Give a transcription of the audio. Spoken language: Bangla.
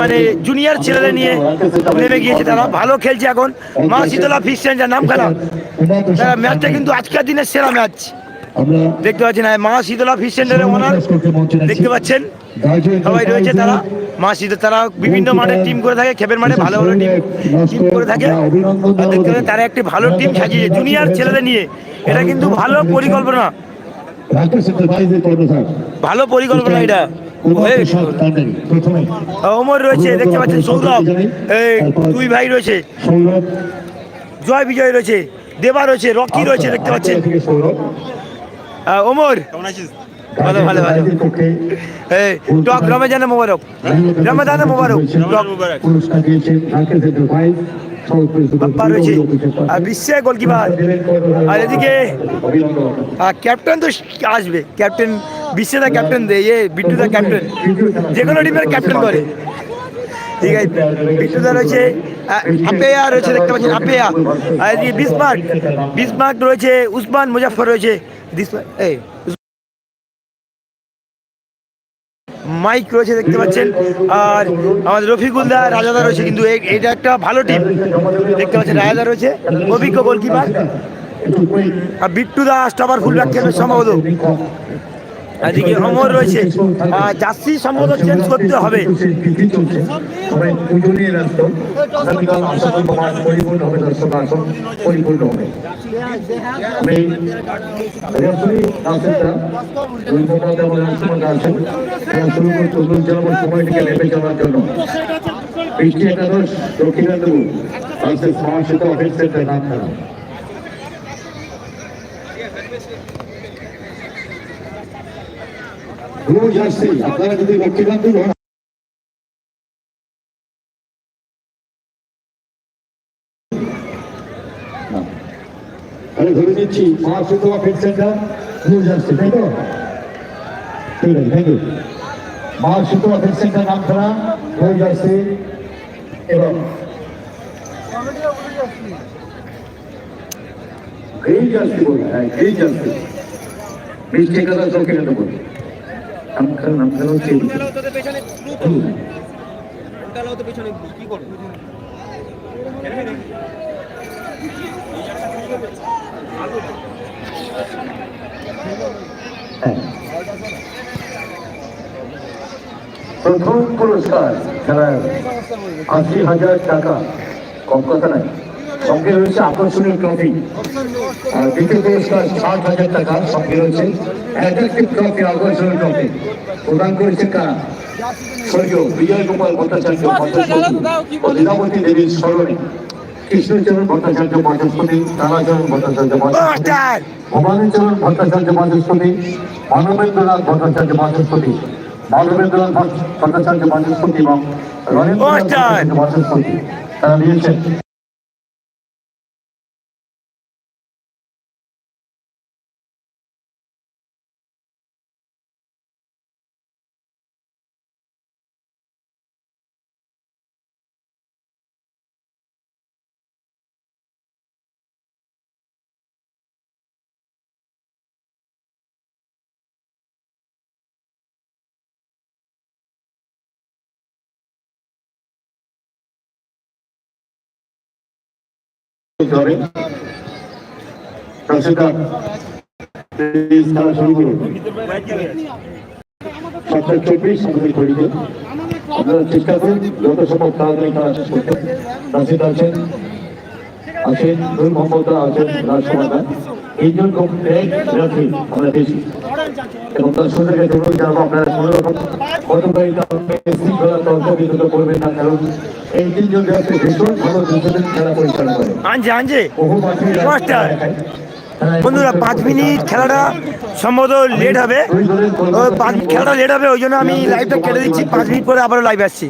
মানে জুনিয়র ছেলেদের নিয়ে নেমে গিয়েছে তারা। ভালো খেলছে এখন। মা শীতলা ফিস সেন্টার নাম খেলা তারা ম্যাচটা কিন্তু আজকের দিনের সেরা ম্যাচ দেখতে পাচ্ছেন মা শীতলা ফিস সেন্টারের ওনার দেখতে পাচ্ছেন সবাই রয়েছে তারা। মা শীতল তারা বিভিন্ন মাঠে টিম করে থাকে খেপের মাঠে ভালো ভালো টিম টিম করে থাকে। দেখতে পাচ্ছেন তারা একটি ভালো টিম সাজিয়েছে জুনিয়র ছেলেদের নিয়ে। এটা কিন্তু ভালো পরিকল্পনা। ভালো পরিকল্পনা এটা। ওমর রয়েছে দেখতে পাচ্ছেন সৌরভ। এই দুই ভাই রয়েছে। জয় বিজয় রয়েছে দেবা রয়েছে রকি রয়েছে দেখতে পাচ্ছেন। সৌরভ। আহ, ওমর ভালো, ভালো, ভালো। এই টক রমেজান মোবারক রমেজান মোবারক টক। পুরস্কার দিয়েছেন রাকেশ সেন্টার ভাই বাপ্পা রয়েছে। আর বিশ্বে গোলকিপার। আর এদিকে আর ক্যাপ্টেন তো আসবে। ক্যাপ্টেন বিশ্বেদা ক্যাপ্টেন দে ইয়ে বিট্টু দা ক্যাপ্টেন। যে কোনো টিমের ক্যাপ্টেন করে। ঠিক আছে, বিট্টু দা রয়েছে আপেয়া রয়েছে দেখতে পাচ্ছেন আপেয়া বিসমার্ক বিসমার্ক রয়েছে, উসমান মুজাফর রয়েছে। এই, মাইক রয়েছে দেখতে পাচ্ছেন, আর আমাদের রফিকুলদা রাজাদা রয়েছে, কিন্তু এটা একটা ভালো টিম দেখতে পাচ্ছেন রাজাদা রয়েছে, অভিজ্ঞ গোলকিপার আর বিট্টু দা স্টাবার ফুল ব্যাক খেলবে সম্ভবত। এদিকে অমর রয়েছে। জার্সি সম্ভবত চেঞ্জ করতে হবে। সময়টিকে নেমে যাওয়ার জন্য বৃষ্টি একাদশ দক্ষিণান্দু ভার্সেস মহাশীত অফিস সেন্টার নাম ব্লু জার্সি আপনারা যদি দক্ষিণান্দু হন। আমি ধরে নিচ্ছি মহাশীত অফিস সেন্টার ব্লু জার্সি তাই তো? ঠিক আছে থ্যাংক ইউ মহাশীত অফিস সেন্টার নাম খেলা ব্লু জার্সি এবং গ্রিন জার্সি বলি হ্যাঁ গ্রিন জার্সি বৃষ্টি একাদশ দক্ষিণান্দু বলি খেলা হচ্ছে হুম। হ্যাঁ। প্রথম পুরস্কার খেলার আশি হাজার টাকা কম কথা নয় সঙ্গে রয়েছে আকর্ষণীয় ট্রফি দ্বিতীয় পুরস্কার ষাট হাজার টাকা সঙ্গে রয়েছে অ্যাট্রাক্টিভ ট্রফি আকর্ষণীয় ট্রফি প্রদান করেছে কারা? স্বর্গীয় বিজয় গোপাল ভট্টাচার্য ভট্টাচার্য ও লীলাবতী দেবীর স্মরণে। কৃষ্ণচরণ ভট্টাচার্য বাচস্পতি, তারাচরণ ভট্টাচার্য বাচস্পতি, ভবানীচরণ ভট্টাচার্য বাচস্পতি, মানবেন্দ্রনাথ ভট্টাচার্য বাচস্পতি, মাধবেন্দ্রনাথ ভট্টাচার্য বাচস্পতি এবং রণেন্দ্রনাথ! ভট্টাচার্য বাচস্পতি। তারা নিয়েছেন ধরে হবে। শুরু চব্বিশ আমাদের যত সম্ভব তাড়াতাড়ি খেলা শেষ করতে। রাশিদ আছেন আছেন নূর মোহাম্মদ আছেন রাজকুমার তিনজন রাখি আমরা বেশি এবং তার অনুরোধ জানাব আপনারা কোনো রকম গতকালটা শৃঙ্খলা তর্ক বিতর্ক করবেন না কারণ এই তিনজন ব্যক্তি ভীষণ ভালো দুজনের খেলা পরিচালনা করে। আনছে আনছে বহু মাঠে মাস্টার বন্ধুরা পাঁচ মিনিট খেলাটা সম্ভবত লেট হবে। পাঁচ মিনিট খেলাটা লেট হবে ওই জন্য আমি লাইভটা কেটে দিচ্ছি। পাঁচ মিনিট পরে আবারও লাইভ আসছি।